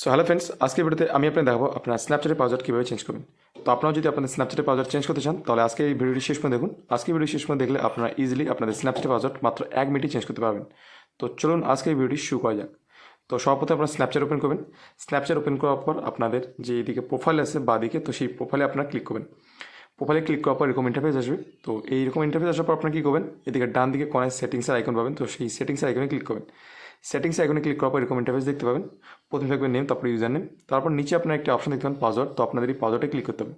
So hello friends আজকে ভিডিওতে আমি আপনাকে দেখাবো আপনার স্ন্যাপচ্যাটের পাসওয়ার্ড কীভাবে চেঞ্জ করবেন। তো আপনারা যদি আপনাদের স্ন্যাপচ্যাটের পাসওয়ার্ড চেঞ্জ করতে চান, তাহলে আজকে এই ভিডিওটি শেষ পর্যন্ত দেখুন। আজকে ভিডিও শেষ পর্যন্ত দেখলে আপনারা ইজিলি আপনাদের স্ন্যাপচ্যাটের পাসওয়ার্ড মাত্র এক মিনিটে চেঞ্জ করতে পারবেন। তো চলুন আজকে এই ভিডিওটি শুরু করা যাক। তো সর্বপ্রথমে আপনারা স্ন্যাপচ্যাট ওপেন করবেন। স্ন্যাপচ্যাট ওপেন করার পর আপনাদের যে এদিকে প্রোফাইল আছে বা দিকে, তো সেই প্রোফাইলে আপনারা ক্লিক করবেন। প্রোফাইলে ক্লিক করার পর এরকম ইন্টারফেস আসবে। তো এই রকম ইন্টারফেস আসার পর আপনারা কী করবেন? এদিকে ডান দিকে কোনায় সেটিংসের আইকন পাবেন। তো সেই সেটিংসের আইকনে ক্লিক করবেন। সেটিংস আইকনে ক্লিক করার পর এরকম ইন্টারফেস দেখতে পাবেন। প্রথমে থাকবে নেম তারপর ইউজার নেম তারপর নিচে আপনার একটা অপশন দেখতে পাবেন পাসওয়ার্ড তো আপনাদের এই পাসওয়ার্ডে ক্লিক করতে হবে।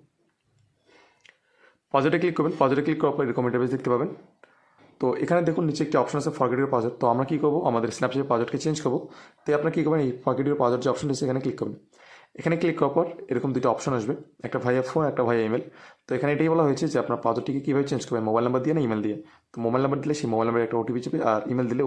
পাসওয়ার্ডে ক্লিক করবেন পাসওয়ার্ডে ক্লিক করার পর এরকম ইন্টারফেস দেখতে পাবেন। তো এখানে দেখুন, নিচে একটি অপশন আছে ফরগেট ইউর পাসওয়ার্ড তো আমরা কী করব? আমাদের স্ন্যাপচ্যাটের পাসওয়ার্ডকে চেঞ্জ করব। তো আপনার কী করবেন? এই ফরগেট ইউর পাসওয়ার্ড যে অপশন আছে এখানে ক্লিক করবেন। এখানে ক্লিক করার পর এরকম দুটো অপশন আসবে। একটা ভাইয়া ফোন একটা ভাইয়া ইমেল তো এখানে এটাই বলা হয়েছে যে আপনার পাসওয়ার্ডটিকে কীভাবে চেঞ্জ করবেন? মোবাইল নাম্বার দিয়ে না ইমেল দিয়ে? তো মোবাইল নাম্বার দিলে সেই মোবাইল নাম্বারে একটা ওটিপি যাবে আর ইমেল দিলে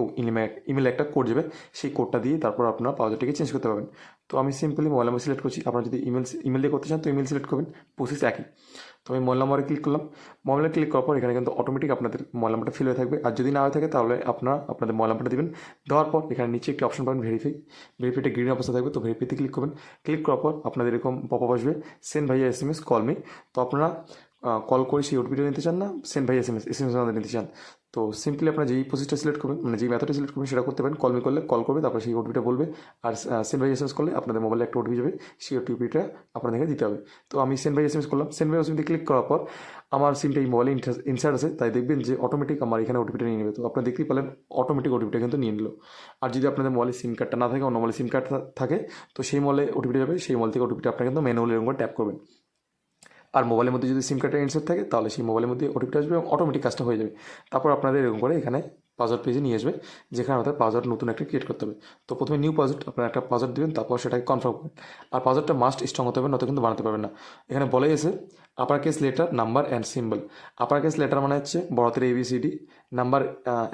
ইমেলে একটা কোড যাবে। সেই কোডটা দিয়ে তারপর আপনার পাসওয়ার্ডটিকে চেঞ্জ করতে পারবেন। তো আমি সিম্পলি মোবাইল নাম্বার সিলেক্ট করছি। আপনারা যদি ইমেল ইমেল দিয়ে করতে চান তো ইমেল সিলেক্ট করবেন। প্রসেস একই। তো আমি মোবাইল নাম্বারে ক্লিক করলাম। মোবাইলে ক্লিক করার পর এখানে কিন্তু অটোমেটিক আপনাদের মোবাইল নাম্বারটা ফিল হয়ে থাকবে। আর যদি না হয়ে থাকে তাহলে আপনারা আপনাদের মোবাইল নাম্বারটা দেবেন। দেওয়ার পর এখানে নিচে একটি অপশন পাবেন ভেরিফাই ভেরিফাইটা গ্রিন অবস্থা থাকবে। তো ভেরিফাইতে ক্লিক করবেন। ক্লিক করার পর আপনাদের এরকম পপ আসবে। Send via S M S call me তো আপনারা কল করে সেই ওটিপিটা নিতে চান না send via S M S S M S নিতে চান। তো সিম্পলি আপনার যেই প্রসেসটা সিলেক্ট করবেন মানে যেই মেথডটা সিলেক্ট করবেন, সেটা করতে পারেন। কল মি করলে কল করবে, তারপর সেই ওটিপিটা বলবে। আর send via S M S করলে আপনাদের মোবাইলে একটা ওটিপি যাবে, সেই ওটিপিটা আপনাদেরকে দিতে হবে। তো আমি send via S M S করলাম। Send via S M click করার পর আমার সিমটা এই মোবাইলে ইনসার্ট আছে, তাই দেখবেন যে অটোমেটিক আমার এখানে ওটিপিটা নিয়ে নেবে। তো আপনারা দেখতেই পেলেন অটোমেটিক ওটিপিটা কিন্তু নিয়ে নিল। আর যদি আপনাদের মোবাইলে সিম কার্ডটা না থাকে, অন্য মোবাইলে সিম কার্ড থাকে, তো সেই মোবাইলে ওটিপিটা যাবে, সেই মোবাইল থেকে ওটিপিটা আপনারা কিন্তু ম্যানুয়ালি এরকম ট্যাপ করবেন। আর মোবাইলের মধ্যে যদি সিম কার্ডটা ইনসার্ট থাকে, তাহলে সেই মোবাইলের মধ্যে ওটিপিটা আসবে এবং অটোমেটিক কাজটা হয়ে যাবে। তারপর আপনাদের এরকম করে এখানে পাসওয়ার্ড পেজে নিয়ে আসবে, যেখানে আমাদের পাসওয়ার্ড নতুন একটা ক্রিয়েট করতে হবে। তো প্রথমে নিউ পাসওয়ার্ড আপনারা একটা পাসওয়ার্ড দেবেন, তারপর সেটাকে কনফার্ম করবেন। আর পাসওয়ার্ডটা মাস্ট স্ট্রং হতে হবে, নয়তো কিন্তু বানাতে পারবেন না। এখানে বলাই আছে upper case letter number and symbol upper case letter মানে হচ্ছে বড়তের A B C D number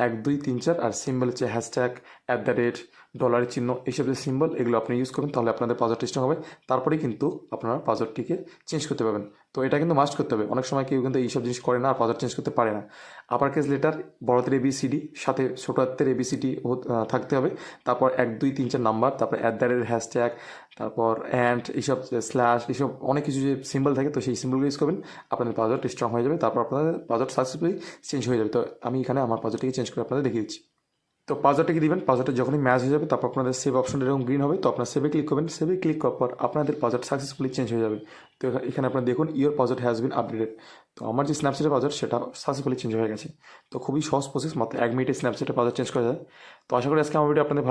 এক, দুই, তিন, চার, আর সিম্বল হচ্ছে হ্যাশট্যাগ অ্যাট দ্য রেট ডলারের চিহ্ন, এইসব যে সিম্বল এগুলো আপনি ইউজ করবেন তাহলে আপনাদের পাসওয়ার্ড স্ট্রং হবে। তারপরেই কিন্তু আপনারা পাসওয়ার্ডটিকে চেঞ্জ করতে পারবেন। তো এটা কিন্তু মাস্ট করতে হবে। অনেক সময় কেউ কিন্তু এইসব জিনিস করে না আর পাসওয়ার্ড চেঞ্জ করতে পারে না। আপার কেস লেটার বড়তের এবিসিডি সাথে ছোটো হাতের এবিসিডি থাকতে হবে। তারপর এক, দুই, তিন, চার নাম্বার তারপর অ্যাট দ্য রেট হ্যাশট্যাগ তারপর অ্যান্ড এইসব স্ল্যাশ এইসব অনেক কিছু যে সিম্বল থাকে, তো সেই সিম্বলগুলো ইউজ করবেন। আপনাদের পাসওয়ার্ড স্ট্রং হয়ে যাবে। তারপর আপনাদের পাসওয়ার্ড সাকসেসফুলি চেঞ্জ হয়ে যাবে। তো আমি এখানে আমার পাসওয়ার্ডটিকে চেঞ্জ করে আপনাদের দেখিয়ে দিচ্ছি। তো পাসওয়ার্ডটা দিবেন? পাসওয়ার্ডটা যখনই ম্যাচ হয়ে যাবে, তারপর আপনাদের সেভ অপশনটা এরকম গ্রিন হবে, তো আপনার সেভে ক্লিক করবেন। সেভে ক্লিক করার পর আপনাদের পাসওয়ার্ড সাকসেসফুলি চেঞ্জ হয়ে যাবে। তো এখানে আপনারা দেখুন your password has been updated তো আমার যে স্ন্যাপচ্যাটের পাসওয়ার্ড সেটা সাকসেসফুলি চেঞ্জ হয়ে গেছে। তো খুবই সহজ প্রসেস মাত্র এক মিনিটে স্ন্যাপচ্যাটের পাসওয়ার্ড চেঞ্জ করা যায়। তো আশা করি আজকে আমার ভিডিও আপনাদের ভালো